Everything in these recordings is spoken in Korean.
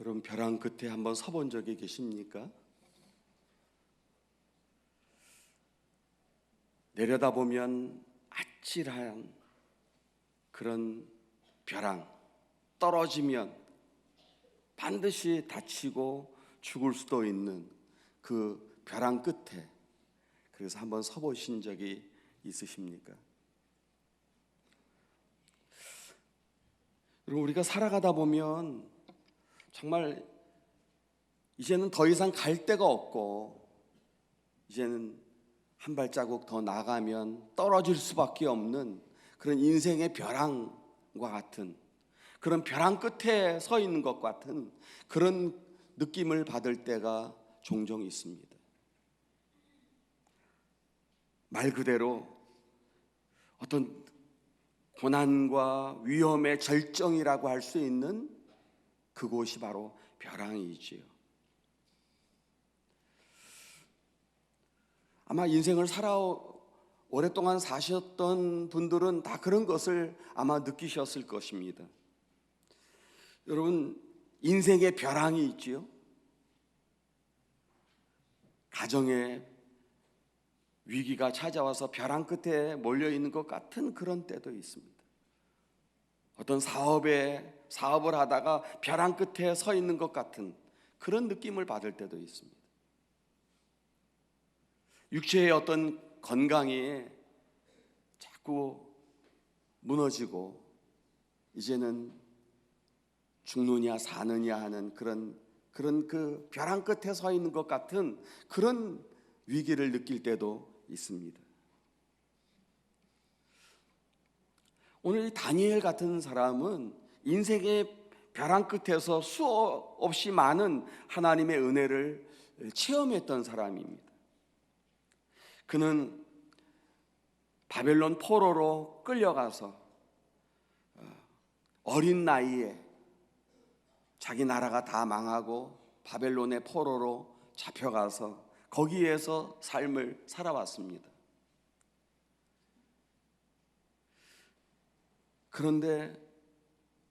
여러분 벼랑 끝에 한번 서본 적이 계십니까? 내려다보면 아찔한 그런 벼랑 떨어지면 반드시 다치고 죽을 수도 있는 그 벼랑 끝에 그래서 한번 서보신 적이 있으십니까? 그리고 우리가 살아가다 보면 정말 이제는 더 이상 갈 데가 없고 이제는 한 발자국 더 나가면 떨어질 수밖에 없는 그런 인생의 벼랑과 같은 그런 벼랑 끝에 서 있는 것 같은 그런 느낌을 받을 때가 종종 있습니다. 말 그대로 어떤 고난과 위험의 절정이라고 할 수 있는 그곳이 바로 벼랑이지요. 아마 인생을 살아 오랫동안 사셨던 분들은 다 그런 것을 아마 느끼셨을 것입니다. 여러분 인생의 벼랑이 있지요. 가정에 위기가 찾아와서 벼랑 끝에 몰려 있는 것 같은 그런 때도 있습니다. 어떤 사업에 사업을 하다가 벼랑 끝에 서 있는 것 같은 그런 느낌을 받을 때도 있습니다. 육체의 어떤 건강이 자꾸 무너지고 이제는 죽느냐 사느냐 하는 그런 그런 그 벼랑 끝에 서 있는 것 같은 그런 위기를 느낄 때도 있습니다. 오늘 이 다니엘 같은 사람은 인생의 벼랑 끝에서 수없이 많은 하나님의 은혜를 체험했던 사람입니다. 그는 바벨론 포로로 끌려가서 어린 나이에 자기 나라가 다 망하고 바벨론의 포로로 잡혀가서 거기에서 삶을 살아왔습니다. 그런데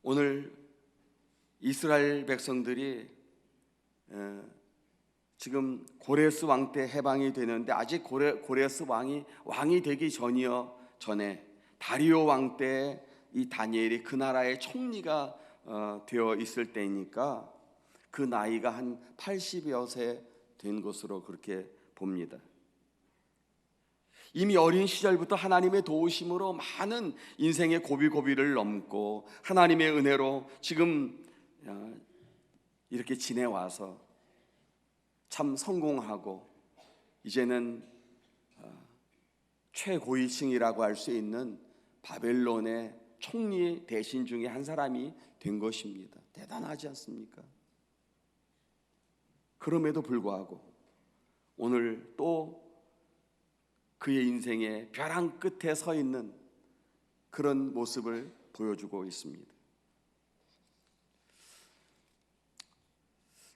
오늘 이스라엘 백성들이 에, 지금 고레스 왕 때 해방이 되는데 아직 고레, 고레스 왕이 왕이 되기 전이요 전에 다리오 왕 때 이 다니엘이 그 나라의 총리가 어, 되어 있을 때니까 그 나이가 한 80여 세 된 것으로 그렇게 봅니다. 이미 어린 시절부터 하나님의 도우심으로 많은 인생의 고비고비를 넘고 하나님의 은혜로 지금 어, 이렇게 지내와서 참 성공하고 이제는 어, 최고위층이라고 할 수 있는 바벨론의 총리 대신 중에 한 사람이 된 것입니다. 대단하지 않습니까? 그럼에도 불구하고 오늘 또 그의 인생의 벼랑 끝에 서 있는 그런 모습을 보여주고 있습니다.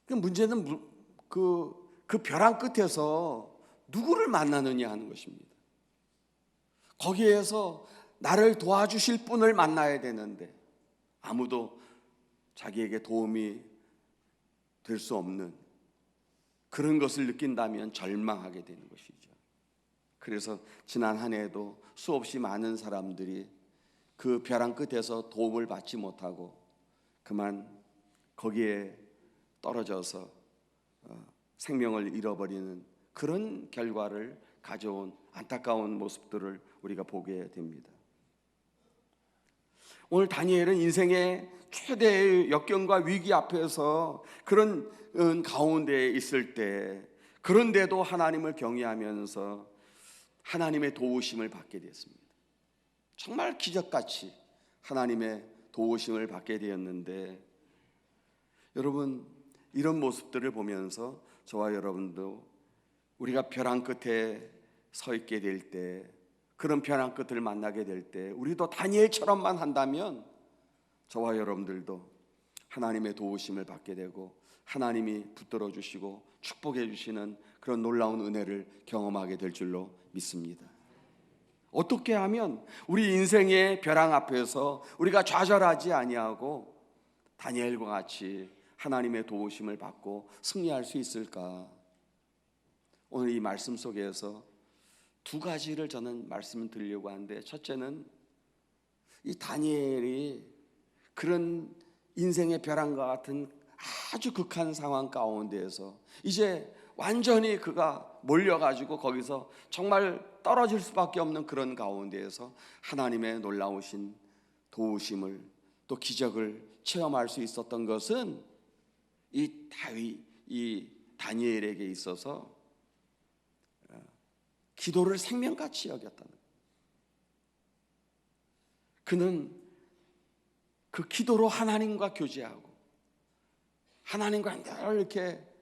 그 문제는 그, 그 벼랑 끝에서 누구를 만나느냐 하는 것입니다. 거기에서 나를 도와주실 분을 만나야 되는데 아무도 자기에게 도움이 될 수 없는 그런 것을 느낀다면 절망하게 되는 것이죠. 그래서 지난 한 해에도 수없이 많은 사람들이 그 벼랑 끝에서 도움을 받지 못하고 그만 거기에 떨어져서 어, 생명을 잃어버리는 그런 결과를 가져온 안타까운 모습들을 우리가 보게 됩니다. 오늘 다니엘은 인생의 최대의 역경과 위기 앞에서 그런 가운데 있을 때 그런데도 하나님을 경외하면서 하나님의 도우심을 받게 되었습니다. 정말 기적같이 하나님의 도우심을 받게 되었는데 여러분 이런 모습들을 보면서 저와 여러분도 우리가 벼랑 끝에 서 있게 될 때 그런 벼랑 끝을 만나게 될 때 우리도 다니엘처럼만 한다면 저와 여러분들도 하나님의 도우심을 받게 되고 하나님이 붙들어 주시고 축복해 주시는 그런 놀라운 은혜를 경험하게 될 줄로 믿습니다. 어떻게 하면 우리 인생의 벼랑 앞에서 우리가 좌절하지 아니하고 다니엘과 같이 하나님의 도우심을 받고 승리할 수 있을까? 오늘 이 말씀 속에서 두 가지를 저는 말씀을 드리려고 하는데 첫째는 이 다니엘이 그런 인생의 벼랑과 같은 아주 극한 상황 가운데에서 이제 완전히 그가 몰려가지고 거기서 정말 떨어질 수밖에 없는 그런 가운데에서 하나님의 놀라우신 도우심을 또 기적을 체험할 수 있었던 것은 이 다윗 이 다니엘에게 있어서 어, 기도를 생명같이 여겼다는 거예요. 그는 그 기도로 하나님과 교제하고 하나님과 늘 이렇게 예,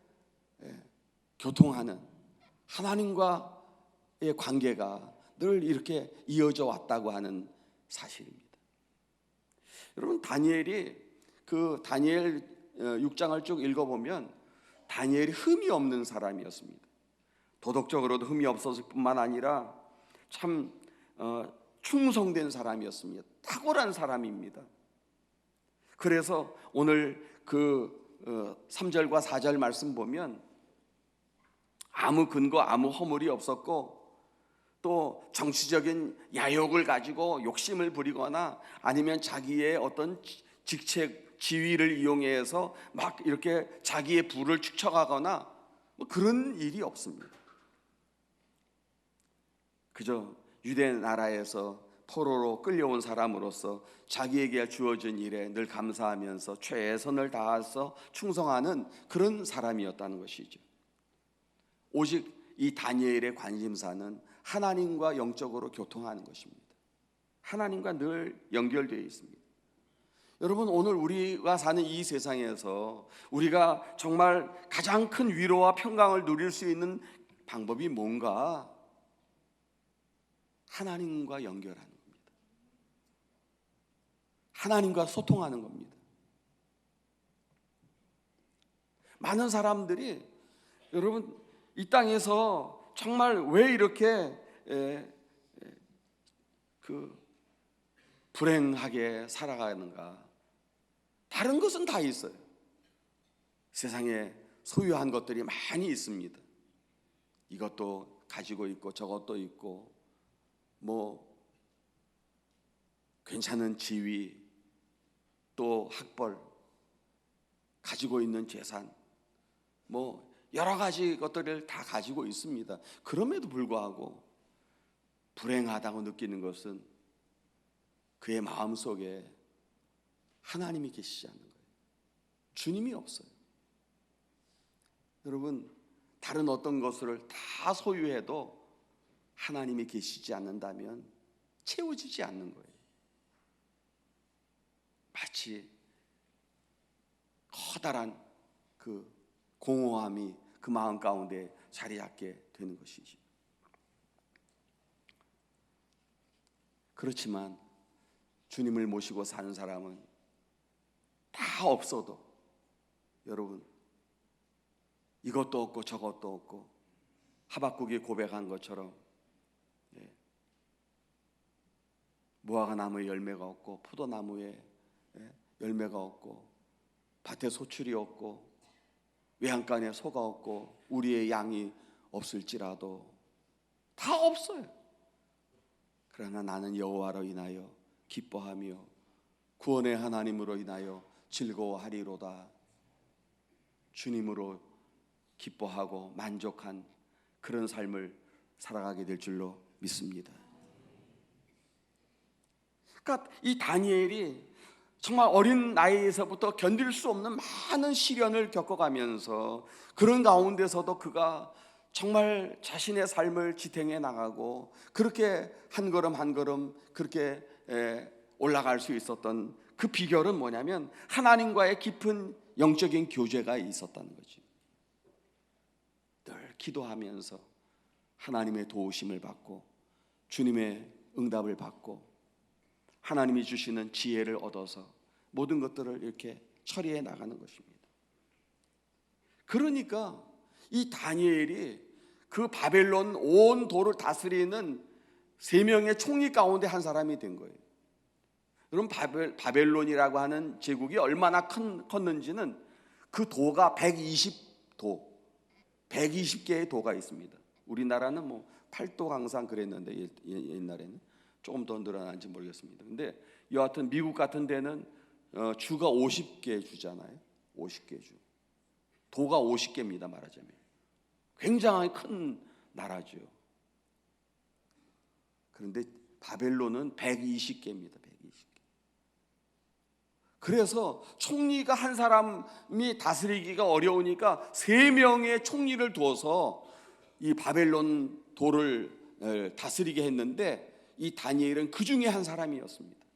교통하는 하나님과의 관계가 늘 이렇게 이어져 왔다고 하는 사실입니다. 여러분 다니엘이 그 다니엘 6장을 쭉 읽어보면 다니엘이 흠이 없는 사람이었습니다. 도덕적으로도 흠이 없었을 뿐만 아니라 참 어, 충성된 사람이었습니다. 탁월한 사람입니다. 그래서 오늘 그 어, 3절과 4절 말씀 보면 아무 근거 아무 허물이 없었고 또 정치적인 야욕을 가지고 욕심을 부리거나 아니면 자기의 어떤 직책 지위를 이용해서 막 이렇게 자기의 부를 축적하거나 뭐 그런 일이 없습니다. 그저 유대 나라에서 포로로 끌려온 사람으로서 자기에게 주어진 일에 늘 감사하면서 최선을 다해서 충성하는 그런 사람이었다는 것이죠. 오직 이 다니엘의 관심사는 하나님과 영적으로 교통하는 것입니다. 하나님과 늘 연결되어 있습니다. 여러분 오늘 우리가 사는 이 세상에서 우리가 정말 가장 큰 위로와 평강을 누릴 수 있는 방법이 뭔가 하나님과 연결하는 겁니다. 하나님과 소통하는 겁니다. 많은 사람들이 여러분 이 땅에서 정말 왜 이렇게 에, 에, 그 불행하게 살아가는가? 다른 것은 다 있어요. 세상에 소유한 것들이 많이 있습니다. 이것도 가지고 있고 저것도 있고 뭐 괜찮은 지위 또 학벌 가지고 있는 재산 뭐 여러 가지 것들을 다 가지고 있습니다. 그럼에도 불구하고 불행하다고 느끼는 것은 그의 마음 속에 하나님이 계시지 않는 거예요. 주님이 없어요. 여러분, 다른 어떤 것을 다 소유해도 하나님이 계시지 않는다면 채워지지 않는 거예요. 마치 커다란 그 공허함이 그 마음 가운데 자리 잡게 되는 것이지. 그렇지만 주님을 모시고 사는 사람은 다 없어도 여러분 이것도 없고 저것도 없고 하박국이 고백한 것처럼 예. 무화과 나무에 열매가 없고 포도나무에 예, 열매가 없고 밭에 소출이 없고 외양간에 소가 없고 우리의 양이 없을지라도 다 없어요. 그러나 나는 여호와로 인하여 기뻐하며 구원의 하나님으로 인하여 즐거워하리로다. 주님으로 기뻐하고 만족한 그런 삶을 살아가게 될 줄로 믿습니다. 그러니까 이 다니엘이 정말 어린 나이에서부터 견딜 수 없는 많은 시련을 겪어가면서 그런 가운데서도 그가 정말 자신의 삶을 지탱해 나가고 그렇게 한 걸음 한 걸음 그렇게 올라갈 수 있었던 그 비결은 뭐냐면 하나님과의 깊은 영적인 교제가 있었다는 거지. 늘 기도하면서 하나님의 도우심을 받고 주님의 응답을 받고 하나님이 주시는 지혜를 얻어서 모든 것들을 이렇게 처리해 나가는 것입니다. 그러니까 이 다니엘이 그 바벨론 온 도를 다스리는 세 명의 총리 가운데 한 사람이 된 거예요. 여러분 바벨, 바벨론이라고 하는 제국이 얼마나 큰, 컸는지는 그 도가 120도, 120개의 도가 있습니다. 우리나라는 뭐 8도 항상 그랬는데 옛날에는 조금 더 늘어난지 모르겠습니다. 근데 여하튼 미국 같은 데는 어, 주가 50개 주잖아요. 50개 주. 도가 50개입니다. 말하자면. 굉장히 큰 나라죠. 그런데 바벨론은 120개입니다. 120개. 그래서 총리가 한 사람이 다스리기가 어려우니까 세 명의 총리를 두어서 이 바벨론 도를 에, 다스리게 했는데 이 다니엘은 그 중에 한 사람이었습니다.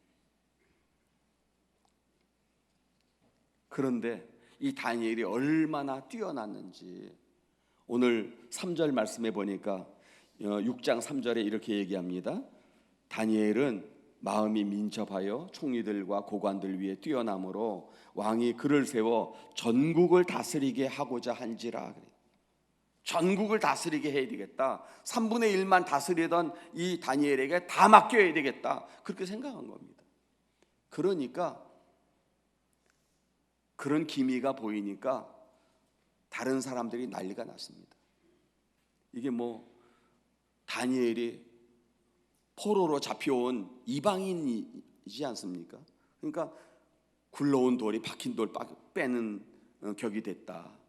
그런데 이 다니엘이 얼마나 뛰어났는지 오늘 3절 말씀해 보니까 6장 3절에 이렇게 얘기합니다. 다니엘은 마음이 민첩하여 총리들과 고관들 위에 뛰어남으로 왕이 그를 세워 전국을 다스리게 하고자 한지라. 전국을 다스리게 해야 되겠다. 3분의 1만 다스리던 이 다니엘에게 다 맡겨야 되겠다. 그렇게 생각한 겁니다. 그러니까 그런 기미가 보이니까 다른 사람들이 난리가 났습니다. 이게 뭐 다니엘이 포로로 잡혀온 이방인이지 않습니까? 그러니까 굴러온 돌이 박힌 돌 빼는 어, 격이 됐다.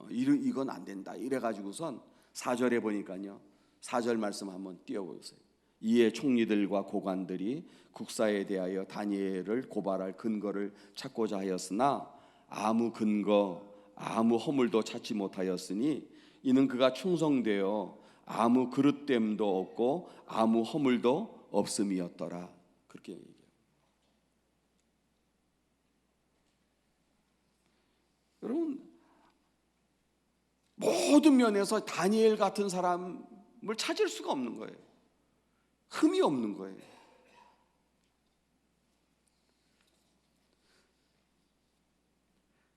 어, 이건 안 된다. 이래 가지고선 4절에 보니까요. 4절 말씀 한번 띄워 보세요. 이에 총리들과 고관들이 국사에 대하여 다니엘을 고발할 근거를 찾고자 하였으나 아무 근거, 아무 허물도 찾지 못하였으니 이는 그가 충성되어 아무 그릇됨도 없고 아무 허물도 없음이었더라. 그렇게 얘기해요. 여러분 모든 면에서 다니엘 같은 사람을 찾을 수가 없는 거예요. 흠이 없는 거예요.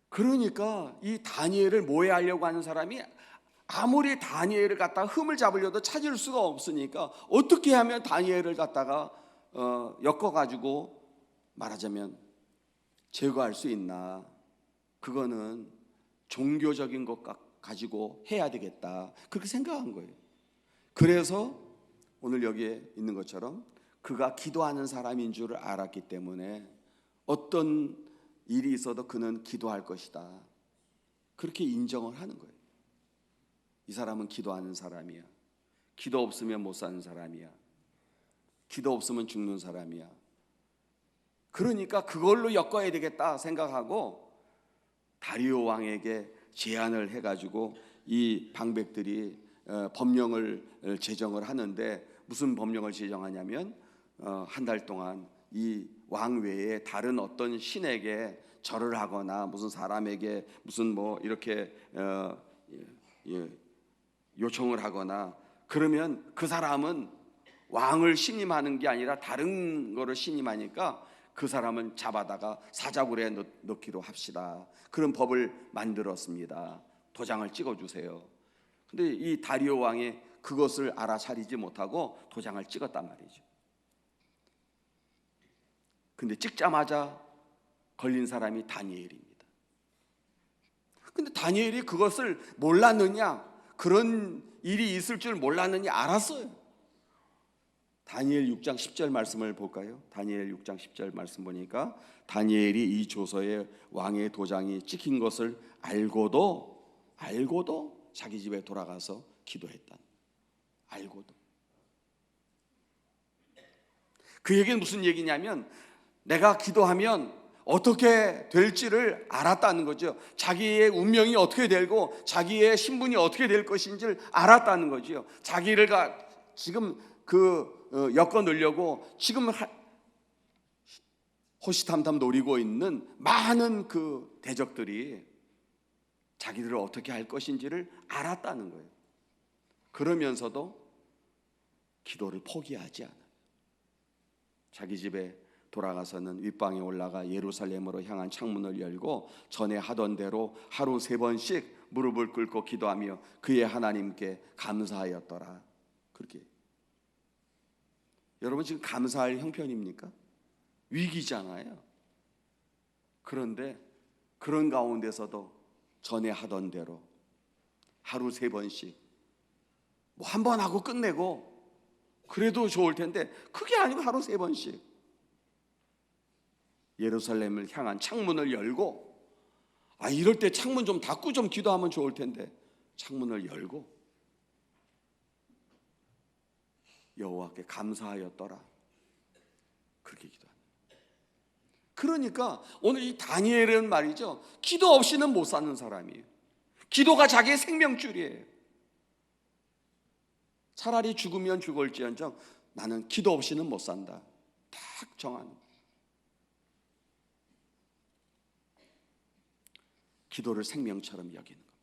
그러니까 이 다니엘을 모해하려고 하는 사람이 아무리 다니엘을 갖다가 흠을 잡으려도 찾을 수가 없으니까 어떻게 하면 다니엘을 갖다가 어, 엮어가지고 말하자면 제거할 수 있나? 그거는 종교적인 것 가지고 해야 되겠다. 그렇게 생각한 거예요. 그래서 오늘 여기에 있는 것처럼 그가 기도하는 사람인 줄을 알았기 때문에 어떤 일이 있어도 그는 기도할 것이다. 그렇게 인정을 하는 거예요. 이 사람은 기도하는 사람이야. 기도 없으면 못 사는 사람이야. 기도 없으면 죽는 사람이야. 그러니까 그걸로 엮어야 되겠다 생각하고 다리오 왕에게 제안을 해가지고 이 방백들이 어, 법령을 제정을 하는데 무슨 법령을 제정하냐면 어, 한달 동안 이 왕 외에 다른 어떤 신에게 절을 하거나 무슨 사람에게 무슨 뭐 이렇게 어, 예, 요청을 하거나 그러면 그 사람은 왕을 신임하는 게 아니라 다른 거를 신임하니까 그 사람은 잡아다가 사자굴에 넣, 기로 합시다. 그런 법을 만들었습니다. 도장을 찍어 주세요. 근데 이 다리오 왕이 그것을 알아차리지 못하고 도장을 찍었단 말이죠. 근데 찍자마자 걸린 사람이 다니엘입니다. 근데 다니엘이 그것을 몰랐느냐? 그런 일이 있을 줄 몰랐느냐? 알았어요. 다니엘 6장 10절 말씀을 볼까요? 다니엘 6장 10절 말씀 보니까 다니엘이 이 조서에 왕의 도장이 찍힌 것을 알고도 알고도 자기 집에 돌아가서 기도했다. 알고도. 그 얘기는 무슨 얘기냐면 내가 기도하면 어떻게 될지를 알았다는 거죠. 자기의 운명이 어떻게 되고 자기의 신분이 어떻게 될 것인지를 알았다는 거죠. 자기를 가 지금 그 어, 엮어 넣으려고 지금 호시탐탐 노리고 있는 많은 그 대적들이 자기들을 어떻게 할 것인지를 알았다는 거예요. 그러면서도 기도를 포기하지 않아요. 자기 집에 돌아가서는 윗방에 올라가 예루살렘으로 향한 창문을 열고 전에 하던 대로 하루 세 번씩 무릎을 꿇고 기도하며 그의 하나님께 감사하였더라. 그렇게. 여러분 지금 감사할 형편입니까? 위기잖아요. 그런데 그런 가운데서도 전에 하던 대로 하루 세 번씩 뭐 한 번 하고 끝내고 그래도 좋을 텐데 그게 아니고 하루 세 번씩 예루살렘을 향한 창문을 열고 아 이럴 때 창문 좀 닫고 좀 기도하면 좋을 텐데 창문을 열고 여호와께 감사하였더라 그렇게 기도합니다. 그러니까 오늘 이 다니엘은 말이죠 기도 없이는 못 사는 사람이에요. 기도가 자기의 생명줄이에요. 차라리 죽으면 죽을지언정 나는 기도 없이는 못 산다. 딱 정한. 기도를 생명처럼 여기는 겁니다.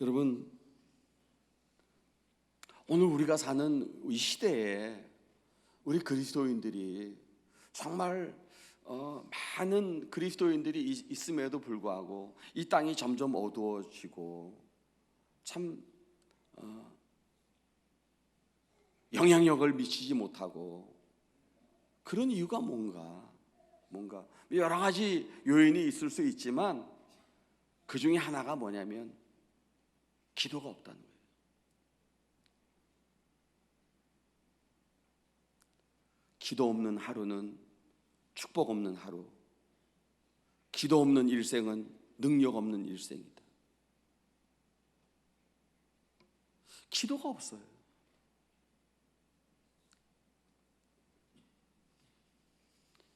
여러분, 오늘 우리가 사는 이 시대에 우리 그리스도인들이 정말 어, 많은 그리스도인들이 있- 있음에도 불구하고 이 땅이 점점 어두워지고 참 어, 영향력을 미치지 못하고 그런 이유가 뭔가 뭔가 여러 가지 요인이 있을 수 있지만 그 중에 하나가 뭐냐면 기도가 없다는 거예요. 기도 없는 하루는 축복 없는 하루. 기도 없는 일생은 능력 없는 일생이다. 기도가 없어요.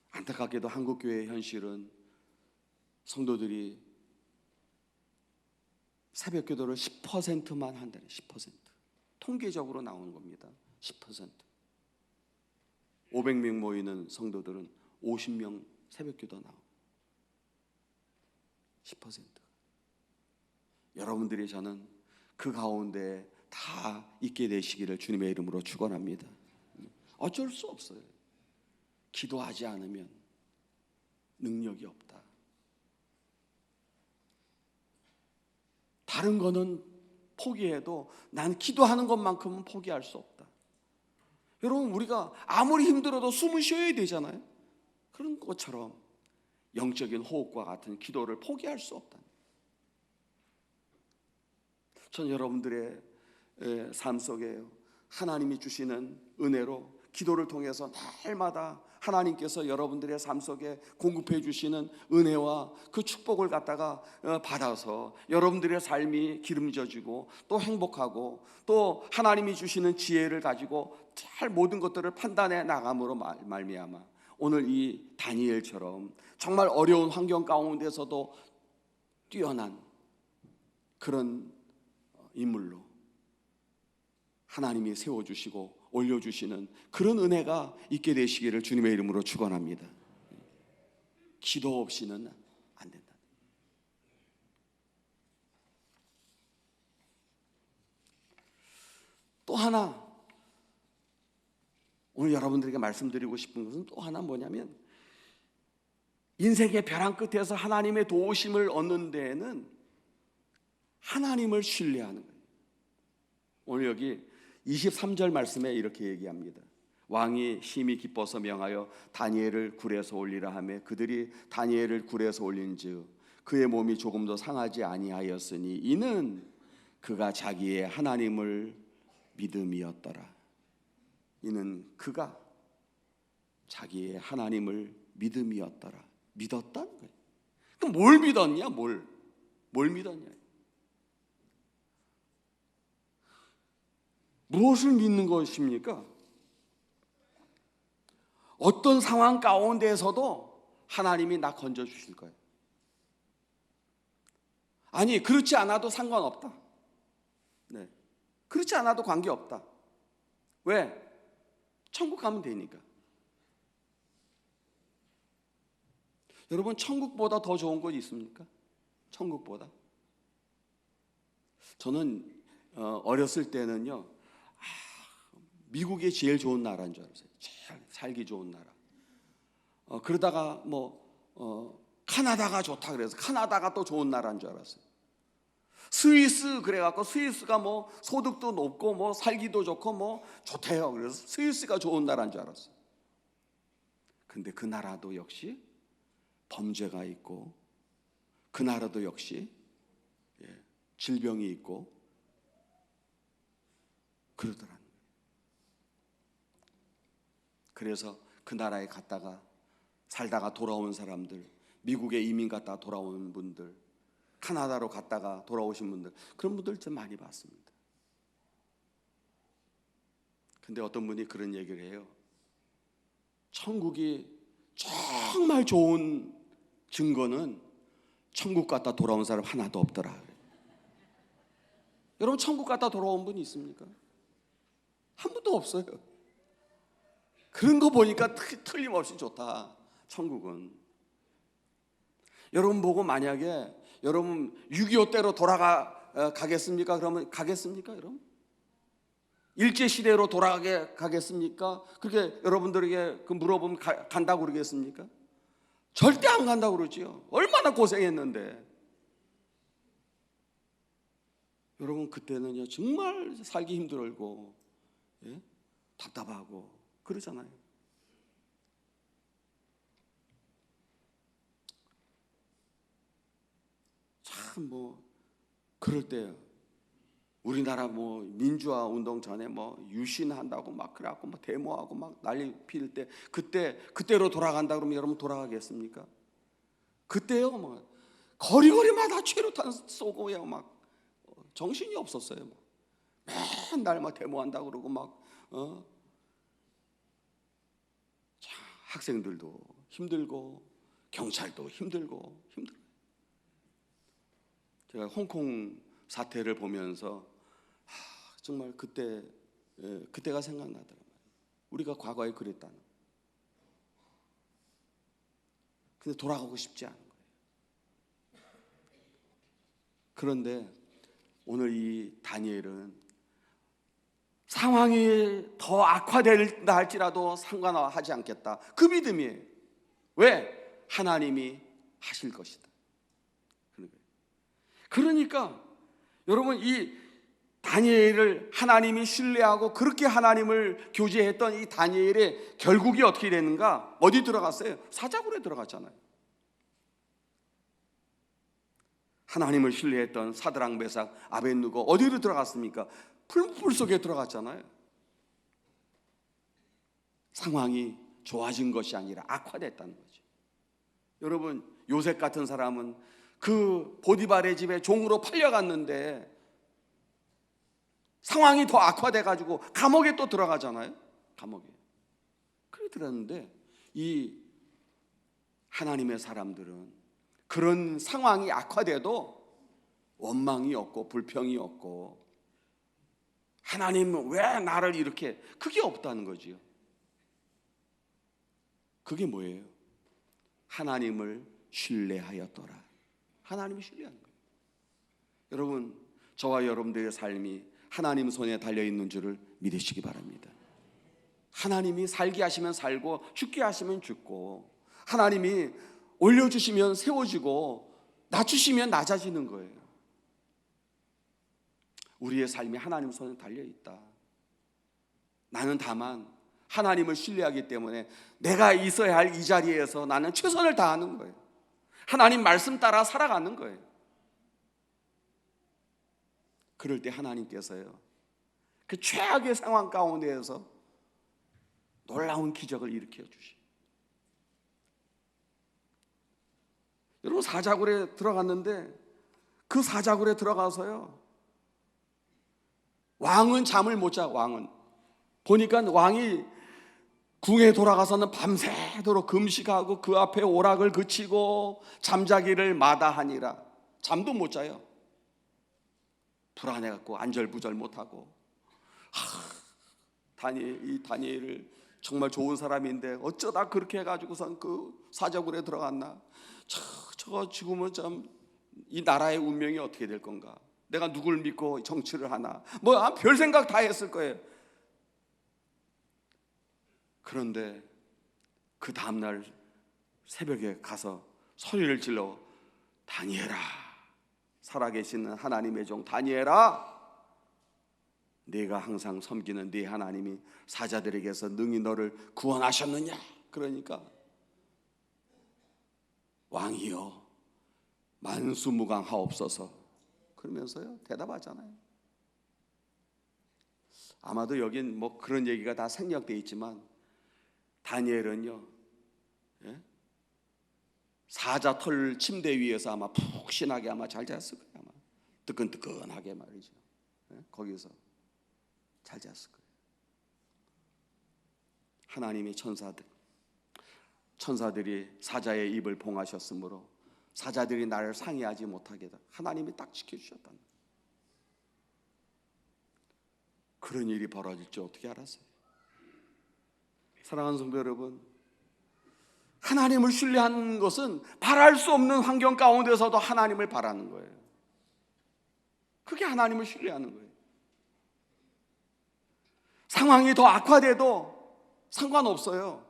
안타깝게도 한국 교회의 현실은 성도들이 새벽 기도를 10%만 한다는 10%. 통계적으로 나오는 겁니다. 10%. 500명 모이는 성도들은 50명 새벽 기도 나오. 10%. 여러분들이 저는 그 가운데 다 있게 되시기를 주님의 이름으로 축원합니다. 어쩔 수 없어요. 기도하지 않으면 능력이 없다. 다른 거는 포기해도 난 기도하는 것만큼은 포기할 수 없다. 여러분 우리가 아무리 힘들어도 숨을 쉬어야 되잖아요. 그런 것처럼 영적인 호흡과 같은 기도를 포기할 수 없다. 전 여러분들의 에, 삶 속에 하나님이 주시는 은혜로 기도를 통해서 날마다 하나님께서 여러분들의 삶 속에 공급해 주시는 은혜와 그 축복을 갖다가 어, 받아서 여러분들의 삶이 기름져지고 또 행복하고 또 하나님이 주시는 지혜를 가지고 잘 모든 것들을 판단해 나감으로 말- 말미암아 오늘 이 다니엘처럼 정말 어려운 환경 가운데서도 뛰어난 그런 인물로 하나님이 세워주시고 올려주시는 그런 은혜가 있게 되시기를 주님의 이름으로 축원합니다. 기도 없이는 안 된다. 또 하나 오늘 여러분들에게 말씀드리고 싶은 것은 또 하나 뭐냐면 인생의 벼랑 끝에서 하나님의 도우심을 얻는 데에는 하나님을 신뢰하는 거예요. 오늘 여기 23절 말씀에 이렇게 얘기합니다. 왕이 심히 기뻐서 명하여 다니엘을 굴에서 올리라 하며 그들이 다니엘을 굴에서 올린즉 그의 몸이 조금도 상하지 아니하였으니 이는 그가 자기의 하나님을 믿음이었더라. 이는 그가 자기의 하나님을 믿음이었더라. 믿었다는 거예요. 그럼 뭘 믿었냐? 뭘? 뭘 믿었냐? 무엇을 믿는 것입니까? 어떤 상황 가운데에서도 하나님이 나 건져 주실 거예요. 아니, 그렇지 않아도 상관없다. 네. 그렇지 않아도 관계없다. 왜? 천국 가면 되니까. 여러분, 천국보다 더 좋은 곳 있습니까? 천국보다? 저는 어, 어렸을 때는요, 미국이 제일 좋은 나라인 줄 알았어요. 제일 살기 좋은 나라. 어, 그러다가 뭐 어, 카나다가 좋다 그래서 카나다가 또 좋은 나라인 줄 알았어요. 스위스 그래갖고 스위스가 뭐 소득도 높고 뭐 살기도 좋고 뭐 좋대요. 그래서 스위스가 좋은 나라인 줄 알았어요. 근데 그 나라도 역시 범죄가 있고 그 나라도 역시 예, 질병이 있고 그러더라는 거예요. 그래서 그 나라에 갔다가 살다가 돌아온 사람들, 미국에 이민 갔다가 돌아온 분들, 카나다로 갔다가 돌아오신 분들 그런 분들 좀 많이 봤습니다. 근데 어떤 분이 그런 얘기를 해요. 천국이 정말 좋은 증거는 천국 갔다 돌아온 사람 하나도 없더라. 여러분 천국 갔다 돌아온 분이 있습니까? 한 분도 없어요. 그런 거 보니까 틀- 틀림없이 좋다. 천국은. 여러분 보고 만약에 여러분 6.25 때로 돌아가 어? 그러면 가겠습니까, 여러분? 일제 시대로 돌아가게 가겠습니까? 그렇게 여러분들에게 그 물어보면 가- 간다고 그러겠습니까? 절대 안 간다고 그러지요. 얼마나 고생했는데. 여러분 그때는요 정말 살기 힘들고 예? 답답하고 그러잖아요. 참 뭐 그럴 때 우리나라 뭐 민주화 운동 전에 뭐 유신한다고 막 그래갖고 막 데모하고 막 난리 피울 때 그때 그때로 돌아간다 그러면 여러분 돌아가겠습니까? 그때요 뭐 거리거리마다 최루탄 쏘고요 막 정신이 없었어요. 막. 맨날 막 데모한다 그러고 막 어? 자, 학생들도 힘들고 경찰도 힘들고 힘들어. 제가 홍콩 사태를 보면서 하, 정말 그때 예, 그때가 생각나더라고요. 우리가 과거에 그랬다는. 거. 근데 돌아가고 싶지 않은 거예요. 그런데 오늘 이 다니엘은 상황이 더 악화된다 할지라도 상관하지 않겠다. 그 믿음이에요. 왜? 하나님이 하실 것이다. 그러니까 여러분 이 다니엘을 하나님이 신뢰하고 그렇게 하나님을 교제했던 이 다니엘의 결국이 어떻게 되는가? 어디 들어갔어요? 사자굴에 들어갔잖아요. 하나님을 신뢰했던 사드랑 메삭 아벤누고 어디로 들어갔습니까? 풀불 속에 들어갔잖아요. 상황이 좋아진 것이 아니라 악화됐다는 거죠. 여러분 요셉 같은 사람은 그 보디발의 집에 종으로 팔려갔는데 상황이 더 악화돼 가지고 감옥에 또 들어가잖아요. 감옥에. 그래 들었는데 이 하나님의 사람들은 그런 상황이 악화돼도 원망이 없고 불평이 없고 하나님은 왜 나를 이렇게 그게 없다는 거지요. 그게 뭐예요? 하나님을 신뢰하였더라. 하나님을 신뢰하는 거예요. 여러분, 저와 여러분들의 삶이 하나님 손에 달려 있는 줄을 믿으시기 바랍니다. 하나님이 살게 하시면 살고 죽게 하시면 죽고 하나님이 올려 주시면 세워지고 낮추시면 낮아지는 거예요. 우리의 삶이 하나님 손에 달려 있다. 나는 다만 하나님을 신뢰하기 때문에 내가 있어야 할 이 자리에서 나는 최선을 다하는 거예요. 하나님 말씀 따라 살아가는 거예요. 그럴 때 하나님께서요. 그 최악의 상황 가운데에서 놀라운 기적을 일으켜 주시. 여러분 사자굴에 들어갔는데 그 사자굴에 들어가서요. 왕은 잠을 못 자. 왕은 보니까 왕이 궁에 돌아가서는 밤새도록 금식하고 그 앞에 오락을 그치고 잠자기를 마다하니라. 잠도 못 자요. 불안해 갖고 안절부절 못 하고. 다니엘 이 다니엘을 정말 좋은 사람인데 어쩌다 그렇게 해 가지고선 그 사자굴에 들어갔나? 저, 저거 죽으면 참 이 나라의 운명이 어떻게 될 건가? 내가 누굴 믿고 정치를 하나? 뭐 별 생각 다 했을 거예요. 그런데 그 다음날 새벽에 가서 소리를 질러 다니엘아 살아계시는 하나님의 종 다니엘아 네가 항상 섬기는 네 하나님이 사자들에게서 능히 너를 구원하셨느냐? 그러니까 왕이여 만수무강하옵소서. 그러면서요 대답하잖아요. 아마도 여긴 뭐 그런 얘기가 다 생략돼 있지만 다니엘은요 예? 사자 털 침대 위에서 아마 푹신하게 아마 잘 잤을 거예요 아마 뜨끈뜨끈하게 말이죠 예? 거기서 잘 잤을 거예요 하나님의 천사들 천사들이 사자의 입을 봉하셨으므로 사자들이 나를 상의하지 못하게 하나님이 딱 지켜주셨다는 거예요. 그런 일이 벌어질 줄 어떻게 알았어요? 사랑하는 성도 여러분, 하나님을 신뢰하는 것은 바랄 수 없는 환경 가운데서도 하나님을 바라는 거예요. 그게 하나님을 신뢰하는 거예요. 상황이 더 악화돼도 상관없어요.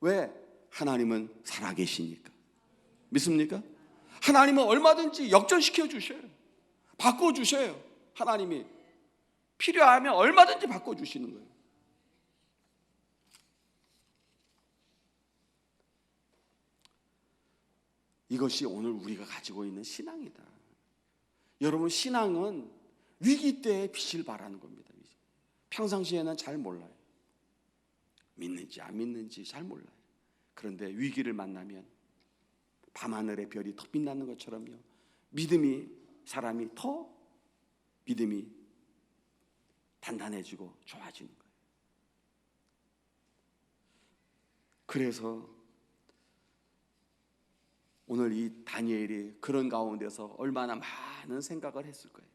왜? 하나님은 살아계시니까. 믿습니까? 하나님은 얼마든지 역전시켜 주셔요. 바꿔 주셔요. 하나님이 필요하면 얼마든지 바꿔 주시는 거예요. 이것이 오늘 우리가 가지고 있는 신앙이다. 여러분 신앙은 위기 때의 빛을 발하는 겁니다. 평상시에는 잘 몰라요. 믿는지 안 믿는지 잘 몰라요. 그런데 위기를 만나면 밤하늘의 별이 더 빛나는 것처럼요. 믿음이 사람이 더 믿음이 단단해지고 좋아지는 거예요. 그래서 오늘 이 다니엘이 그런 가운데서 얼마나 많은 생각을 했을 거예요.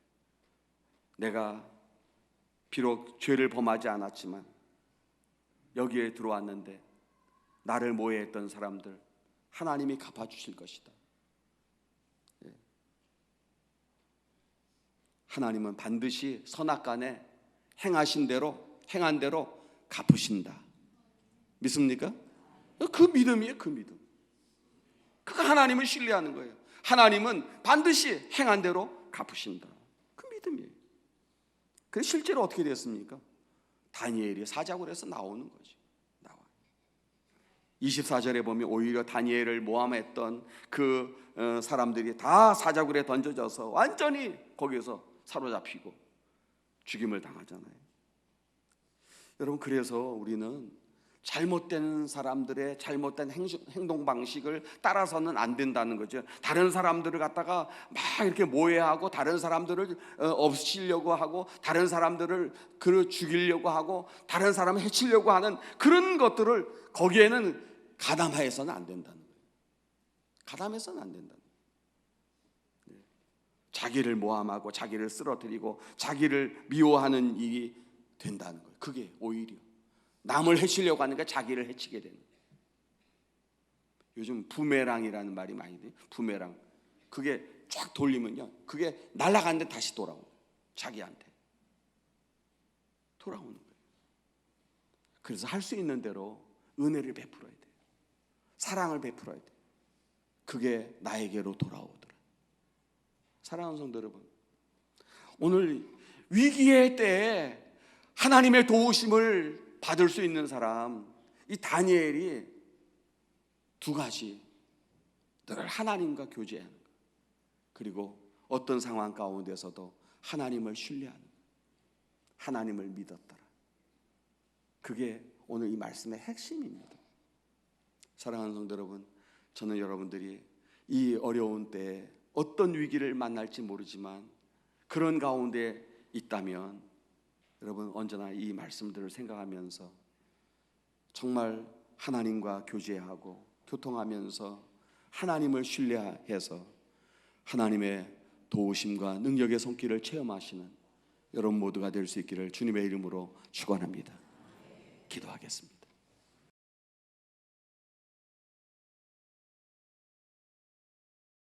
내가 비록 죄를 범하지 않았지만 여기에 들어왔는데 나를 모해했던 사람들 하나님이 갚아주실 것이다. 예. 하나님은 반드시 선악간에 행하신 대로 행한 대로 갚으신다. 믿습니까? 그 믿음이에요, 그 믿음. 그가 하나님을 신뢰하는 거예요. 하나님은 반드시 행한 대로 갚으신다. 그 믿음이에요. 그래서 실제로 어떻게 됐습니까? 다니엘이 사자굴에서 나오는 거죠. 나와. 24절에 보면 오히려 다니엘을 모함했던 그 어, 사람들이 다 사자굴에 던져져서 완전히 거기에서 사로잡히고 죽임을 당하잖아요. 여러분 그래서 우리는 잘못된 사람들의 잘못된 행동 방식을 따라서는 안 된다는 거죠. 다른 사람들을 갖다가 막 이렇게 모해하고 다른 사람들을 어, 없애려고 하고 다른 사람들을 그 죽이려고 하고 다른 사람을 해치려고 하는 그런 것들을 거기에는 가담하여서는 안 된다는 거예요. 가담해서는 안 된다는 거예요. 네. 자기를 모함하고 자기를 쓰러뜨리고 자기를 미워하는 일이 된다는 거예요. 그게 오히려 남을 해치려고 하니까 자기를 해치게 되는. 요즘 부메랑이라는 말이 많이 돼요. 부메랑. 그게 쫙 돌리면요. 그게 날아가는데 다시 돌아오고 자기한테 돌아오는 거예요. 그래서 할 수 있는 대로 은혜를 베풀어야 돼요. 사랑을 베풀어야 돼요. 그게 나에게로 돌아오더라. 사랑하는 성도 여러분, 오늘 위기의 때에 하나님의 도우심을 받을 수 있는 사람 이 다니엘이 두 가지 늘 하나님과 교제하는 것 그리고 어떤 상황 가운데서도 하나님을 신뢰하는 것 하나님을 믿었더라. 그게 오늘 이 말씀의 핵심입니다. 사랑하는 성도 여러분 저는 여러분들이 이 어려운 때에 어떤 위기를 만날지 모르지만 그런 가운데 있다면 여러분 언제나 이 말씀들을 생각하면서 정말 하나님과 교제하고 교통하면서 하나님을 신뢰해서 하나님의 도우심과 능력의 손길을 체험하시는 여러분 모두가 될 수 있기를 주님의 이름으로 축원합니다. 기도하겠습니다.